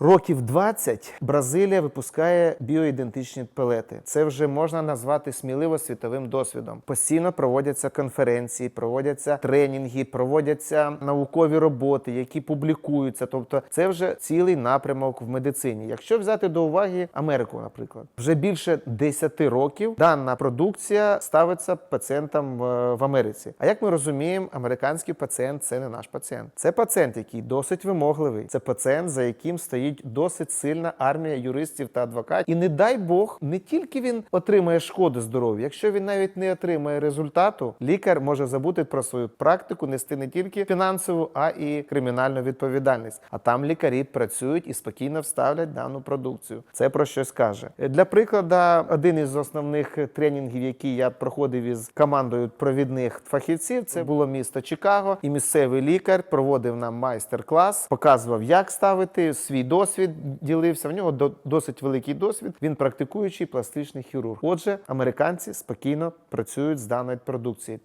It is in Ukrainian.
Років 20 Бразилія випускає біоідентичні пелети. Це вже можна назвати сміливо світовим досвідом. Постійно проводяться конференції, проводяться тренінги, проводяться наукові роботи, які публікуються. Тобто, це вже цілий напрямок в медицині. Якщо взяти до уваги Америку, наприклад, вже більше 10 років дана продукція ставиться пацієнтам в, в Америці. А як ми розуміємо, американський пацієнт це не наш пацієнт. Це пацієнт, який досить вимогливий. Це пацієнт, за яким стоїть досить сильна армія юристів та адвокатів. І не дай Бог, не тільки він отримає шкоди здоров'ю, якщо він навіть не отримає результату, лікар може забути про свою практику, нести не тільки фінансову, а і кримінальну відповідальність. А там лікарі працюють і спокійно вставлять дану продукцію. Це про щось каже. Для прикладу, один із основних тренінгів, який я проходив із командою провідних фахівців, це було місто Чикаго, і місцевий лікар проводив нам майстер-клас, показував, як ставити свій досвід, ділився. В нього до- досить великий досвід. Він практикуючий пластичний хірург. Отже, американці спокійно працюють з даною продукцією.